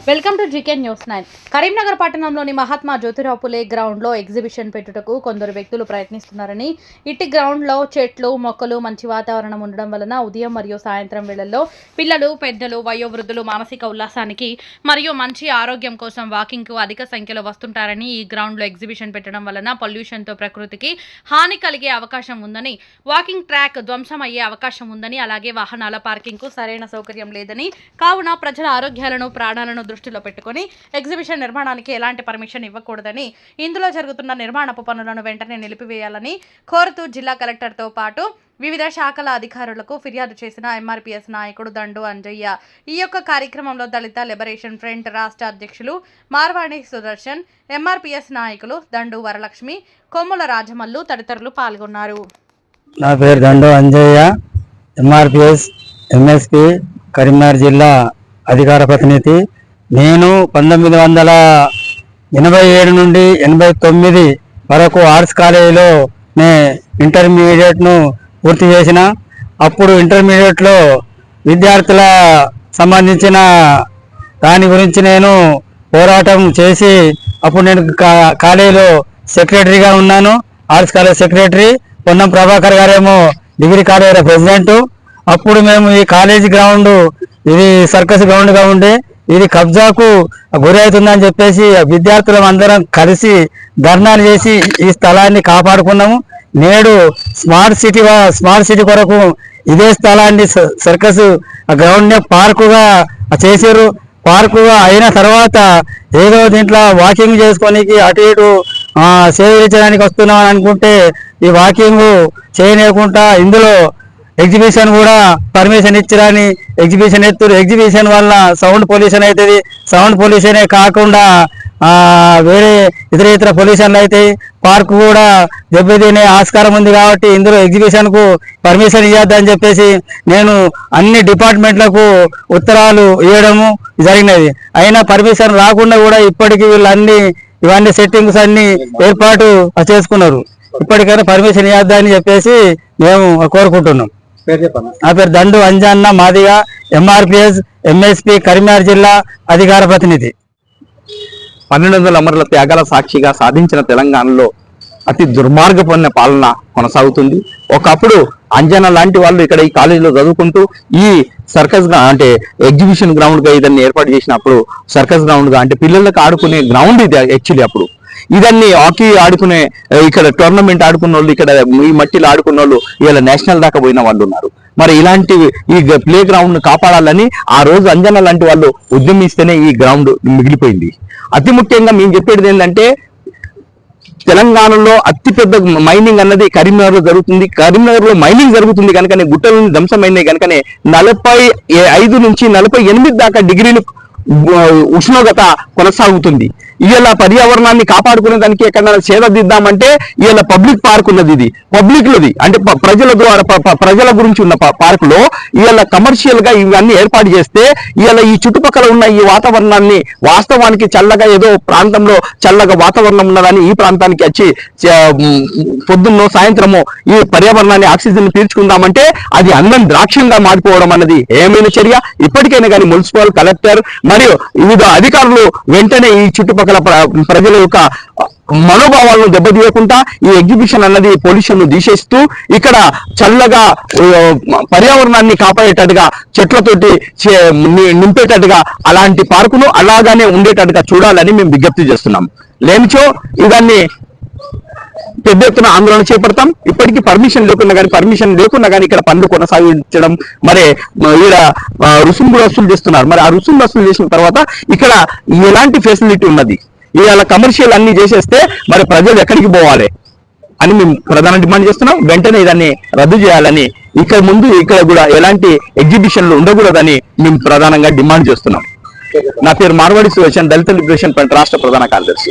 Welcome to GK news nine. Karimnagar పట్టణంలోని మహాత్మా జ్యోతిరావు పులే గ్రౌండ్లో exhibition పెట్టుటకు కొందరు వ్యక్తులు ప్రయత్నిస్తున్నారని ఇట్టి గ్రౌండ్లో చెట్లు మొక్కలు మంచి వాతావరణం ఉండడం వలన ఉదయం మరియు సాయంత్రం వేళల్లో పిల్లలు పెద్దలు వయోవృద్ధులు మానసిక ఉల్లాసానికి మరియు మంచి ఆరోగ్యం కోసం వాకింగ్కు అధిక సంఖ్యలో వస్తుంటారని ఈ గ్రౌండ్లో ఎగ్జిబిషన్ పెట్టడం వలన పొల్యూషన్తో ప్రకృతికి హాని కలిగే అవకాశం ఉందని వాకింగ్ ట్రాక్ ధ్వంసం అయ్యే అవకాశం ఉందని అలాగే వాహనాల పార్కింగ్కు సరైన సౌకర్యం లేదని కావున ప్రజల ఆరోగ్యాలను ప్రాణాలను దృష్టిలో పెట్టుకొని ఎగ్జిబిషన్ నిర్మాణానికి ఎలాంటి పర్మిషన్ ఇవ్వకూడదని ఇందులో జరుగుతున్న నిర్మాణపు పనులను వెంటనే నిలిపివేయాలని కోరుతూ జిల్లా కలెక్టర్తో పాటు వివిధ శాఖల అధికారులకు ఫిర్యాదు చేసిన ఎంఆర్పీఎస్ నాయకుడు దండు అంజయ్య. ఈ యొక్క కార్యక్రమంలో దళిత లిబరేషన్ ఫ్రంట్ రాష్ట్ర అధ్యక్షులు మార్వాణి సుదర్శన్ ఎంఆర్పీఎస్ నాయకులు దండు వరలక్ష్మి కొమ్ముల రాజమల్లు తదితరులు పాల్గొన్నారు. నా పేరు దండు అంజయ్య ఎంఆర్పిఎస్ ఎంఎస్పి కరీంనగర్ జిల్లా అధికార ప్రతినిధి. నేను పంతొమ్మిది వందల ఎనభై ఏడు నుండి ఎనభై తొమ్మిది వరకు ఆర్ట్స్ కాలేజీలో నే ఇంటర్మీడియట్ను పూర్తి చేసిన. అప్పుడు ఇంటర్మీడియట్లో విద్యార్థుల సంబంధించిన దాని గురించి నేను పోరాటం చేసి అప్పుడు నేను కా- కాలేజీలో సెక్రటరీగా ఉన్నాను. Arts college secretary Ponnam Prabhakar గారేమో డిగ్రీ కాలేజీల ప్రెసిడెంట్. అప్పుడు మేము ఈ కాలేజీ గ్రౌండ్ ఇది సర్కస్ గ్రౌండ్గా ఉండే ఇది కబ్జాకు గురవుతుందని చెప్పేసి విద్యార్థులం అందరం కలిసి ధర్నాలు చేసి ఈ స్థలాన్ని కాపాడుకున్నాము. నేడు స్మార్ట్ సిటీ స్మార్ట్ సిటీ కొరకు ఇదే స్థలాన్ని స- సర్కస్ గ్రౌండ్ పార్కుగా చేసారు పార్కుగా అయిన తర్వాత ఏదో దీంట్లో వాకింగ్ చేసుకోనికి అటు ఇటు ఆ, సేవించడానికి వస్తున్నాం అనుకుంటే ఈ వాకింగ్ చేయలేకుండా ఇందులో ఎగ్జిబిషన్ కూడా పర్మిషన్ ఇచ్చిరని ఎగ్జిబిషన్ ఎత్తురు. ఎగ్జిబిషన్ వల్ల సౌండ్ పొల్యూషన్ అవుతుంది సౌండ్ పొల్యూషనే కాకుండా వేరే ఇతర ఇతర పొల్యూషన్లు అవుతాయి పార్క్ కూడా దెబ్బతినే ఆస్కారం ఉంది కాబట్టి ఇందులో ఎగ్జిబిషన్కు పర్మిషన్ ఇవ్వద్దని చెప్పేసి నేను అన్ని డిపార్ట్మెంట్లకు ఉత్తరాలు ఇవ్వడము జరిగినది. అయినా పర్మిషన్ రాకుండా కూడా ఇప్పటికీ వీళ్ళు అన్ని ఇవన్నీ సెట్టింగ్స్ అన్ని ఏర్పాటు చేసుకున్నారు. ఇప్పటికైనా పర్మిషన్ ఇవ్వద్దని చెప్పేసి మేము కోరుకుంటున్నాం. నా పేరు దండు అంజన్న మాదిగా ఎంఆర్పిఎస్ ఎంఎస్పి కరీంనగర్ జిల్లా అధికార ప్రతినిధి. పన్నెండు వందల అమరుల త్యాగాల సాక్షిగా సాధించిన తెలంగాణలో అతి దుర్మార్గపడిన పాలన కొనసాగుతుంది. ఒకప్పుడు అంజన లాంటి వాళ్ళు ఇక్కడ ఈ కాలేజీలో చదువుకుంటూ ఈ సర్కస్గా అంటే ఎగ్జిబిషన్ గ్రౌండ్గా ఇదాన్ని ఏర్పాటు చేసినప్పుడు సర్కస్ గ్రౌండ్గా అంటే పిల్లలకు ఆడుకునే గ్రౌండ్ ఇది యాక్చువల్లీ అప్పుడు. ఇదన్ని హాకీ ఆడుకునే ఇక్కడ టోర్నమెంట్ ఆడుకున్న వాళ్ళు ఇక్కడ ఈ మట్టిలో ఆడుకున్న వాళ్ళు ఇలా నేషనల్ దాకా పోయిన వాళ్ళు ఉన్నారు. మరి ఇలాంటి ఈ ప్లే గ్రౌండ్ కాపాడాలని ఆ రోజు అంజన లాంటి వాళ్ళు ఉద్యమిస్తేనే ఈ గ్రౌండ్ మిగిలిపోయింది. అతి ముఖ్యంగా మేము చెప్పేది ఏంటంటే తెలంగాణలో అతిపెద్ద మైనింగ్ అన్నది కరీంనగర్లో జరుగుతుంది. కరీంనగర్లో మైనింగ్ జరుగుతుంది కనుకనే గుట్టలను ధ్వంసమైనాయి కనుకనే నలభై ఐదు నుంచి నలభై ఎనిమిది దాకా డిగ్రీలు ఉష్ణోగ్రత కొనసాగుతుంది. ఇలా పర్యావరణాన్ని కాపాడుకునే దానికి ఎక్కడైనా సేదదిద్దామంటే ఇలా పబ్లిక్ పార్క్ ఉన్నది ఇది. పబ్లిక్ లోది అంటే ప్రజల ద్వారా ప్రజల గురించి ఉన్న పార్క్లో ఇలా కమర్షియల్గా ఇవన్నీ ఏర్పాటు చేస్తే ఇలా ఈ చుట్టుపక్కల ఉన్న ఈ వాతావరణాన్ని వాస్తవానికి చల్లగా ఏదో ప్రాంతంలో చల్లగా వాతావరణం ఉన్నదని ఈ ప్రాంతానికి వచ్చి పొద్దున్నో సాయంత్రమో ఈ పర్యావరణాన్ని ఆక్సిజన్ పీల్చుకుందామంటే అది అందం ద్రాక్షంగా మారిపోవడం అన్నది ఏమైనా చర్య? ఇప్పటికైనా కానీ మున్సిపల్ కలెక్టర్ మరియు వివిధ అధికారులు వెంటనే ఈ చుట్టుపక్కల ప్ర- ప్రజల యొక్క మనోభావాలను దెబ్బతీయకుండా ఈ ఎగ్జిబిషన్ అన్నది పొల్యూషన్ తీసేస్తూ ఇక్కడ చల్లగా పర్యావరణాన్ని కాపాడేటట్టుగా చెట్లతోటి చే- నింపేటట్టుగా అలాంటి పార్కును అలాగానే ఉండేటట్టుగా చూడాలని మేము విజ్ఞప్తి చేస్తున్నాం. లేనిచో ఇదాన్ని పెద్ద ఎత్తున ఆందోళన చేపడతాం. ఇప్పటికీ పర్మిషన్ లేకున్నా కానీ పర్మిషన్ లేకున్నా కానీ ఇక్కడ పనులు కొనసాగించడం మరి ఈడ రుసుము వసూలు చేస్తున్నారు. మరి ఆ రుసుము వసూలు చేసిన తర్వాత ఇక్కడ ఎలాంటి ఫెసిలిటీ ఉన్నది? ఇవాళ కమర్షియల్ అన్ని చేసేస్తే మరి ప్రజలు ఎక్కడికి పోవాలి? అని మేము ప్రధాన డిమాండ్ చేస్తున్నాం. వెంటనే దాన్ని రద్దు చేయాలని ఇక్కడ ముందు ఇక్కడ కూడా ఎలాంటి ఎగ్జిబిషన్లు ఉండకూడదని మేము ప్రధానంగా డిమాండ్ చేస్తున్నాం. నా పేరు మార్వాడి సురేషన్ దళిత లిబరేషన్ ఫ్రంట్ రాష్ట్ర ప్రధాన కార్యదర్శి.